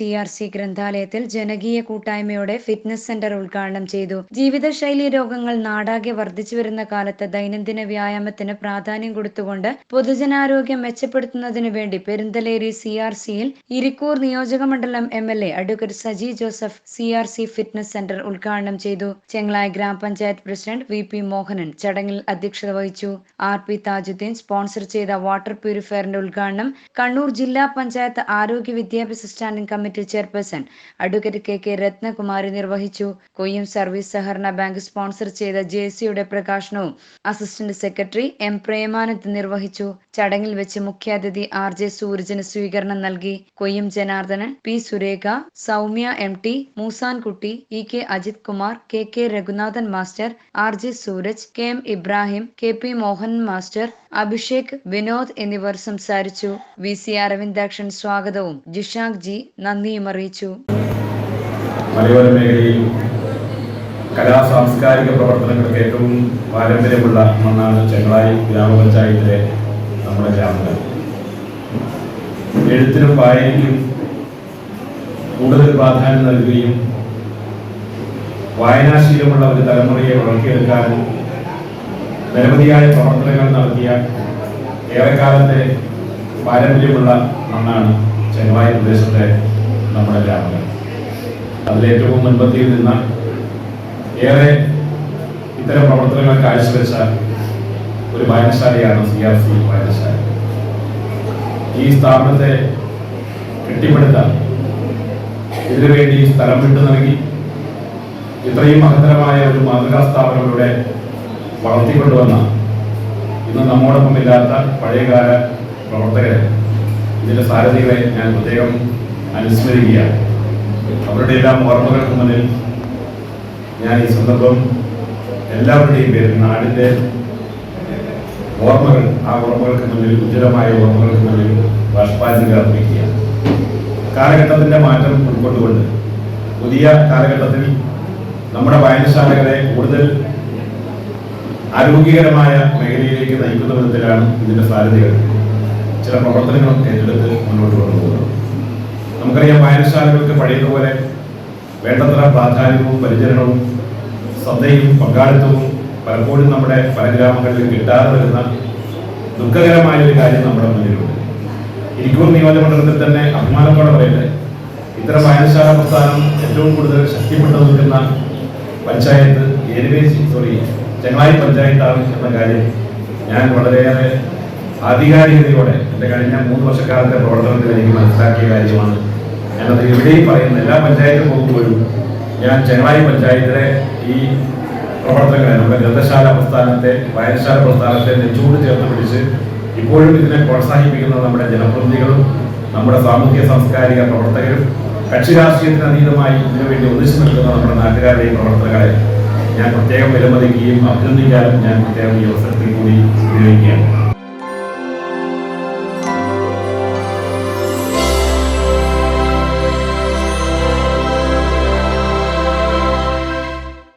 C R C ഗ്രന്ഥാലയത്തിൽ ജനകീയ കൂട്ടായ്മയോടെ fitness centre ഉദ്ഘാടനം ചെയ്തു. ജീവിതശൈലി രോഗങ്ങൾ നാടാകെ വർദ്ധിച്ചു വരുന്ന കാലത്ത് ദൈനംദിന വ്യായാമത്തിന് പ്രാധാന്യം കൊടുത്തുകൊണ്ട് പൊതുജനാരോഗ്യം മെച്ചപ്പെടുത്തുന്നതിനു വേണ്ടി പെരുന്തലേരി സി ആർ സിയിൽ ഇരിക്കൂർ നിയോജകമണ്ഡലം M L A advocate Saji Joseph C R C fitness centre ഉദ്ഘാടനം ചെയ്തു. ചെങ്ങളായ ഗ്രാമപഞ്ചായത്ത് പ്രസിഡന്റ് വി പി മോഹനൻ ചടങ്ങിൽ അധ്യക്ഷത വഹിച്ചു. ആർ പി താജുദ്ദീൻ സ്പോൺസർ ചെയ്ത വാട്ടർ പ്യൂരിഫയറിന്റെ ഉദ്ഘാടനം കണ്ണൂർ ജില്ലാ പഞ്ചായത്ത് ആരോഗ്യ വിദ്യാഭ്യാസ standing committee chairperson advocate K K Rathnakumari നിർവഹിച്ചു. കൊയ്യം സർവീസ് സഹകരണ ബാങ്ക് സ്പോൺസർ ചെയ്ത ജെ സിയുടെ പ്രകാശനവും അസിസ്റ്റന്റ് സെക്രട്ടറി എം പ്രേമാനന്ദ് നിർവഹിച്ചു. ചടങ്ങിൽ വെച്ച് മുഖ്യാതിഥി ആർ ജെ സൂരജിന് സ്വീകരണം നൽകി. Koyyam Janardhanan P Surekha Soumya M T Moosankutty E K Ajith Kumar K K Raghunathan master R J Sooraj K M Ibrahim K P Mohan master Abhishek Vinod എന്നിവർ സംസാരിച്ചു. V C Aravindakshan സ്വാഗതവും. ജിഷാഖ് G നന്ദിയും അറിയിച്ചു. മലയോര മേഖലയിൽ കലാ സാംസ്കാരിക പ്രവർത്തനങ്ങൾക്ക് ഏറ്റവും പാരമ്പര്യമുള്ള മണ്ണാണ് ചെങ്ങളായി ഗ്രാമപഞ്ചായത്തിലെ നമ്മുടെ ഗ്രാമങ്ങൾ. എഴുത്തിനും വായനയ്ക്കും കൂടുതൽ പ്രാധാന്യം നൽകുകയും വായനാശീലമുള്ള ഒരു തലമുറയെ വളർത്തിയെടുക്കാനും നിരവധിയായ പ്രവർത്തനങ്ങൾ നടത്തിയ ഏറെക്കാലത്തെ പാരമ്പര്യമുള്ള മണ്ണാണ് ചെങ്ങളായി പ്രദേശത്തെ നമ്മുടെ ഗ്രാമങ്ങൾ അതിലേറ്റവും മുൻപന്തിയിൽ നിന്ന ഏറെ ഇത്തരം പ്രവർത്തനങ്ങൾ കാഴ്ചവെച്ച ഒരു വായനശാലയാണ് സി ആർ സി വായനശാല. ഈ സ്ഥാപനത്തെ കെട്ടിപ്പടുത്താൻ ഇതിനുവേണ്ടി സ്ഥലം വിട്ടു നൽകി ഇത്രയും മഹത്തരമായ ഒരു മാതൃകാ സ്ഥാപനം ഇവിടെ വളർത്തിക്കൊണ്ടുവന്ന ഇന്ന് നമ്മോടൊപ്പം ഇല്ലാത്ത പഴയകാല പ്രവർത്തകരെ ഇതിന്റെ സാരഥികളെ ഞാൻ പ്രത്യേകം അനുസ്മരിക്കുകയാണ് അവരുടെ എല്ലാം ഓർമ്മകൾക്ക് മുന്നിൽ ഞാൻ ഈ സന്ദർഭം എല്ലാവരുടെയും പേരിൽ നാടിന്റെ ഓർമ്മകൾ ആ ഓർമ്മകൾക്ക് മുന്നിൽ ഉജ്ജ്വലമായ ഓർമ്മകൾക്ക് മുന്നിൽ ബാഷ്പാഞ്ജലി അർപ്പിക്കുക. കാലഘട്ടത്തിന്റെ മാറ്റം ഉൾക്കൊണ്ടുകൊണ്ട് പുതിയ കാലഘട്ടത്തിൽ നമ്മുടെ വായനശാലകളെ കൂടുതൽ ആരോഗ്യകരമായ മേഖലയിലേക്ക് നയിക്കുന്ന വിധത്തിലാണ് ഇതിന്റെ സാധ്യതകൾ. ചില പ്രവർത്തനങ്ങളും ഏറ്റെടുത്ത് മുന്നോട്ട് വായനശാലകൾക്ക് പഴയതുപോലെ വേണ്ടത്ര പ്രാധാന്യവും പരിചരണവും ശ്രദ്ധയും പങ്കാളിത്തവും പലപ്പോഴും നമ്മുടെ പല ഗ്രാമങ്ങളിലും കിട്ടാതെ വരുന്ന ദുഃഖകരമായ ഒരു കാര്യം നമ്മുടെ മുന്നിലുണ്ട്. ഇരിക്കൂർ നിയോജകമണ്ഡലത്തിൽ തന്നെ അഭിമാനത്തോടെ പറയട്ടെ ഇത്തരം വായനശാല പ്രസ്ഥാനം ഏറ്റവും കൂടുതൽ ശക്തിപ്പെട്ടു നിൽക്കുന്ന പഞ്ചായത്ത് ഏരുവേശി സോറി ചെങ്ങളായി പഞ്ചായത്താണ് എന്ന കാര്യം ഞാൻ വളരെയേറെ ആധികാരികതയോടെ എന്റെ കഴിഞ്ഞ മൂന്ന് വർഷക്കാലത്തെ പ്രവർത്തനത്തിൽ എനിക്ക് മനസ്സിലാക്കിയ കാര്യമാണ്. ഞാനത് എവിടെയും പറയുന്നു എല്ലാ പഞ്ചായത്തും പോകുമ്പോഴും ഞാൻ ചെങ്ങളായി പഞ്ചായത്തിലെ ഈ പ്രവർത്തകരെ നമ്മുടെ ഗ്രന്ഥശാല പ്രസ്ഥാനത്തെ വായനശാല പ്രസ്ഥാനത്തെ നെച്ചൂട് ചേർത്ത് പിടിച്ച് ഇപ്പോഴും ഇതിനെ പ്രോത്സാഹിപ്പിക്കുന്ന നമ്മുടെ ജനപ്രതിനിധികളും നമ്മുടെ സാമൂഹ്യ സാംസ്കാരിക പ്രവർത്തകരും കക്ഷി രാഷ്ട്രീയത്തിന് അതീതമായി ഇതിനുവേണ്ടി ഒന്നിച്ചു നിൽക്കുന്ന നമ്മുടെ നാട്ടുകാരുടെയും പ്രവർത്തകരെ ഞാൻ പ്രത്യേകം വിലമതിക്കുകയും അഭിനന്ദിക്കാനും ഞാൻ പ്രത്യേകം ഈ അവസരത്തിൽ കൂടി ഉപയോഗിക്കുകയാണ്